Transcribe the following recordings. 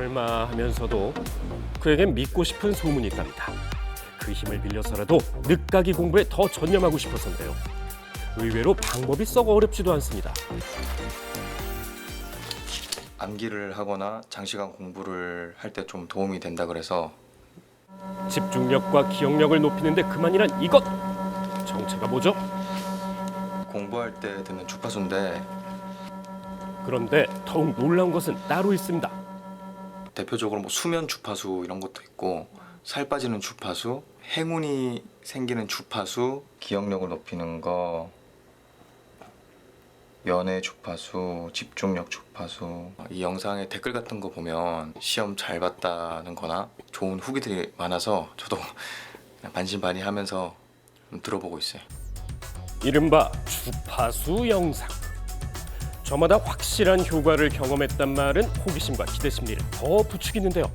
설마 하면서도 그에겐 믿고 싶은 소문이 있답니다. 그 힘을 빌려서라도 늦가기 공부에 더 전념하고 싶어서인데요. 의외로 방법이 썩 어렵지도 않습니다. 암기를 하거나 장시간 공부를 할 때 좀 도움이 된다 그래서 집중력과 기억력을 높이는데 그만이란 이것! 정체가 뭐죠? 공부할 때 듣는 주파수인데 그런데 더욱 놀라운 것은 따로 있습니다. 대표적으로 뭐 수면 주파수 이런 것도 있고 살 빠지는 주파수, 행운이 생기는 주파수, 기억력을 높이는 거, 연애 주파수, 집중력 주파수. 이 영상에 댓글 같은 거 보면 시험 잘 봤다는 거나 좋은 후기들이 많아서 저도 그냥 반신반의하면서 좀 들어보고 있어요. 이른바 주파수 영상. 저마다 확실한 효과를 경험했단 말은 호기심과 기대 심리를 더 부추기는데요.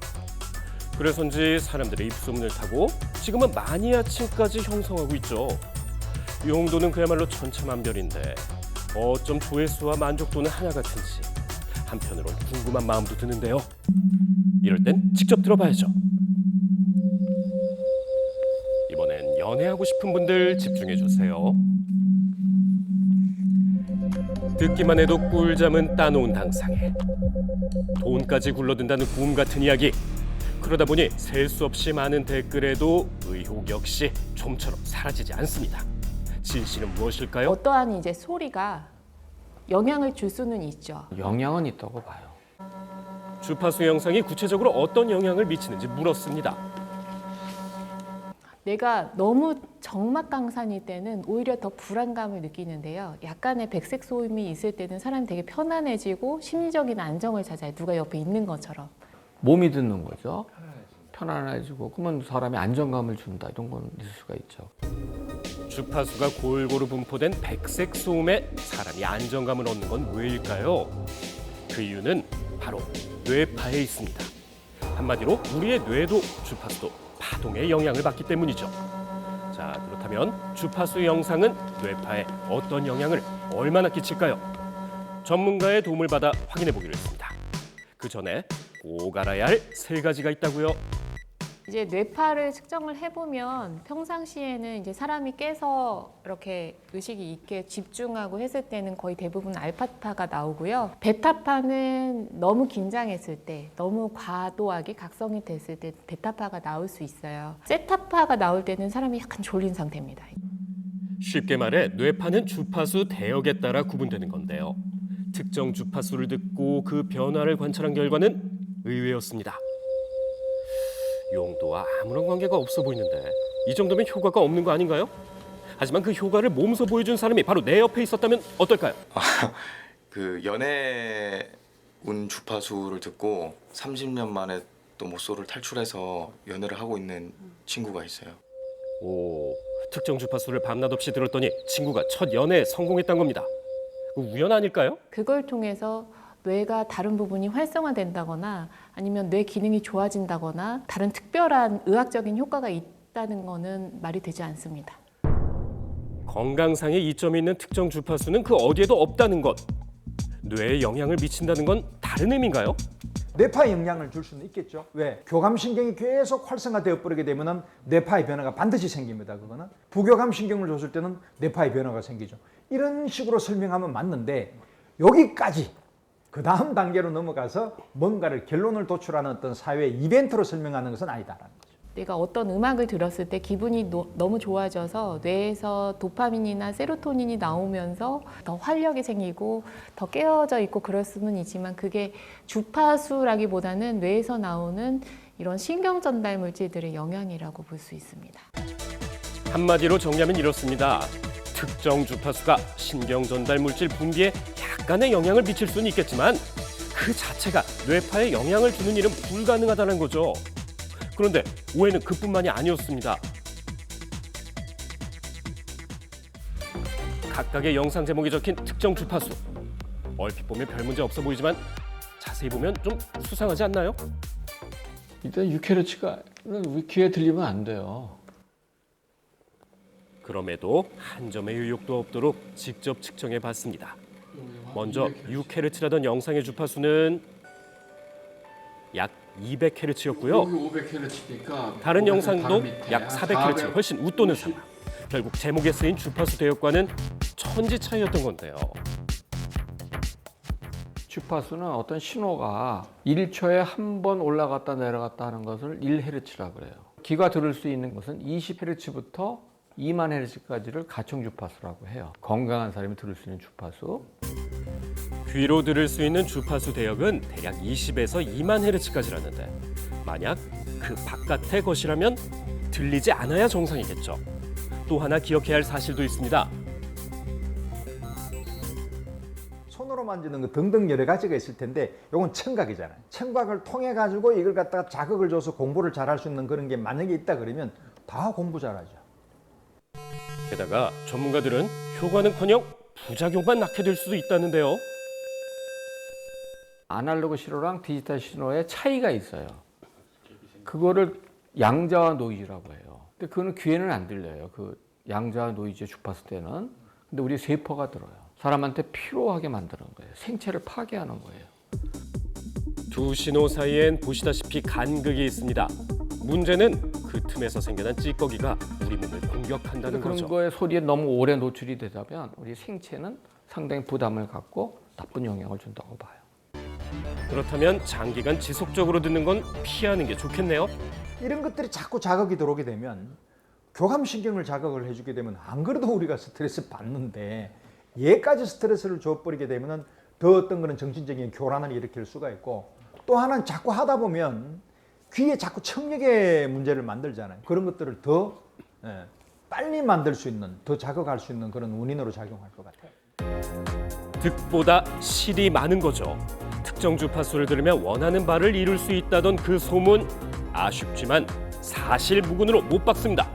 그래서인지 사람들의 입소문을 타고 지금은 마니아층까지 형성하고 있죠. 용도는 그야말로 천차만별인데 어쩜 조회수와 만족도는 하나 같은지 한편으론 궁금한 마음도 드는데요. 이럴 땐 직접 들어봐야죠. 이번엔 연애하고 싶은 분들 집중해 주세요. 듣기만 해도 꿀잠은 따놓은 당상에 돈까지 굴러든다는 꿈 같은 이야기. 그러다 보니 셀 수 없이 많은 댓글에도 의혹 역시 좀처럼 사라지지 않습니다. 진실은 무엇일까요? 어떠한 이제 소리가 영향을 줄 수는 있죠. 영향은 있다고 봐요. 주파수 영상이 구체적으로 어떤 영향을 미치는지 물었습니다. 내가 너무 정막 강산일 때는 오히려 더 불안감을 느끼는데요. 약간의 백색 소음이 있을 때는 사람이 되게 편안해지고 심리적인 안정을 찾아요. 누가 옆에 있는 것처럼. 몸이 듣는 거죠. 편안해지고 그러면 사람이 안정감을 준다 이런 건 있을 수가 있죠. 주파수가 골고루 분포된 백색 소음에 사람이 안정감을 얻는 건 왜일까요? 그 이유는 바로 뇌파에 있습니다. 한마디로 우리의 뇌도 주파수도 파동의 영향을 받기 때문이죠. 자, 그렇다면 주파수 영상은 뇌파에 어떤 영향을 얼마나 끼칠까요? 전문가의 도움을 받아 확인해 보기로 했습니다. 그 전에 꼭 알아야 할 세 가지가 있다고요. 이제 뇌파를 측정을 해보면 평상시에는 이제 사람이 깨서 이렇게 의식이 있게 집중하고 했을 때는 거의 대부분 알파파가 나오고요. 베타파는 너무 긴장했을 때, 너무 과도하게 각성이 됐을 때 베타파가 나올 수 있어요. 세타파가 나올 때는 사람이 약간 졸린 상태입니다. 쉽게 말해 뇌파는 주파수 대역에 따라 구분되는 건데요. 특정 주파수를 듣고 그 변화를 관찰한 결과는 의외였습니다. 용도와 아무런 관계가 없어 보이는데 이 정도면 효과가 없는 거 아닌가요? 하지만 그 효과를 몸소 보여준 사람이 바로 내 옆에 있었다면 어떨까요? 그 연애 운 주파수를 듣고 30년 만에 또 모쏠을 탈출해서 연애를 하고 있는 친구가 있어요. 오, 특정 주파수를 밤낮 없이 들었더니 친구가 첫 연애에 성공했단 겁니다. 그 우연 아닐까요? 그걸 통해서 뇌가 다른 부분이 활성화된다거나 아니면 뇌 기능이 좋아진다거나 다른 특별한 의학적인 효과가 있다는 거는 말이 되지 않습니다. 건강상의 이점이 있는 특정 주파수는 그 어디에도 없다는 것. 뇌에 영향을 미친다는 건 다른 의미인가요? 뇌파에 영향을 줄 수는 있겠죠. 왜? 교감신경이 계속 활성화되어 버리게 되면은 뇌파의 변화가 반드시 생깁니다. 그거는 부교감신경을 줬을 때는 뇌파의 변화가 생기죠. 이런 식으로 설명하면 맞는데 여기까지 그 다음 단계로 넘어가서 뭔가를 결론을 도출하는 어떤 사회 이벤트로 설명하는 것은 아니다라는 거죠. 내가 어떤 음악을 들었을 때 기분이 노- 너무 좋아져서 뇌에서 도파민이나 세로토닌이 나오면서 더 활력이 생기고 더 깨어져 있고 그럴 수는 있지만 그게 주파수라기보다는 뇌에서 나오는 이런 신경 전달 물질들의 영향이라고 볼 수 있습니다. 한마디로 정리하면 이렇습니다. 특정 주파수가 신경 전달 물질 분비에 약간의 영향을 미칠 수는 있겠지만 그 자체가 뇌파에 영향을 주는 일은 불가능하다는 거죠. 그런데 오해는 그뿐만이 아니었습니다. 각각의 영상 제목이 적힌 특정 주파수. 얼핏 보면 별 문제 없어 보이지만 자세히 보면 좀 수상하지 않나요? 일단 6헤르츠가 귀에 들리면 안 돼요. 그럼에도 한 점의 의혹도 없도록 직접 측정해 봤습니다. 먼저 6헤르츠라던 영상의 주파수는 약 200Hz였고요. 500Hz니까 다른 영상도 약 400Hz 훨씬 웃도는 상황. 결국 제목에 쓰인 주파수 대역과는 천지 차이였던 건데요. 주파수는 어떤 신호가 1초에 한 번 올라갔다 내려갔다 하는 것을 1Hz라 그래요. 귀가 들을 수 있는 것은 20Hz부터 2만 Hz까지를 가청 주파수라고 해요. 건강한 사람이 들을 수 있는 주파수. 귀로 들을 수 있는 주파수 대역은 대략 20에서 2만 헤르츠까지라는데 만약 그 바깥의 것이라면 들리지 않아야 정상이겠죠. 또 하나 기억해야 할 사실도 있습니다. 손으로 만지는 거 등등 여러 가지가 있을 텐데 요건 청각이잖아요. 청각을 통해 가지고 이걸 갖다가 자극을 줘서 공부를 잘할 수 있는 그런 게 만약에 있다 그러면 다 공부 잘하죠. 게다가 전문가들은 효과는커녕 부작용만 낳게 될 수도 있다는데요. 아날로그 신호랑 디지털 신호의 차이가 있어요. 그거를 양자와 노이즈라고 해요. 근데 그거는 귀에는 안 들려요. 그 양자와 노이즈 주파수 때는. 근데 우리 세포가 들어요. 사람한테 피로하게 만드는 거예요. 생체를 파괴하는 거예요. 두 신호 사이엔 보시다시피 간극이 있습니다. 문제는 그 틈에서 생겨난 찌꺼기가 우리 몸을 공격한다는 그런 거죠. 거에 소리에 너무 오래 노출이 되자면 우리 생체는 상당히 부담을 갖고 나쁜 영향을 준다고 봐요. 그렇다면 장기간 지속적으로 듣는 건 피하는 게 좋겠네요. 이런 것들이 자꾸 자극이 들어오게 되면 교감신경을 자극을 해주게 되면 안 그래도 우리가 스트레스 받는데 얘까지 스트레스를 줘버리게 되면은 더 어떤 거는 정신적인 교란을 일으킬 수가 있고 또 하나는 자꾸 하다 보면 귀에 자꾸 청력의 문제를 만들잖아요. 그런 것들을 더 예, 빨리 만들 수 있는, 더 자극할 수 있는 그런 원인으로 작용할 것 같아요. 득보다 실이 많은 거죠. 특정 주파수를 들으면 원하는 바를 이룰 수 있다던 그 소문 아쉽지만 사실 무근으로 못 박습니다.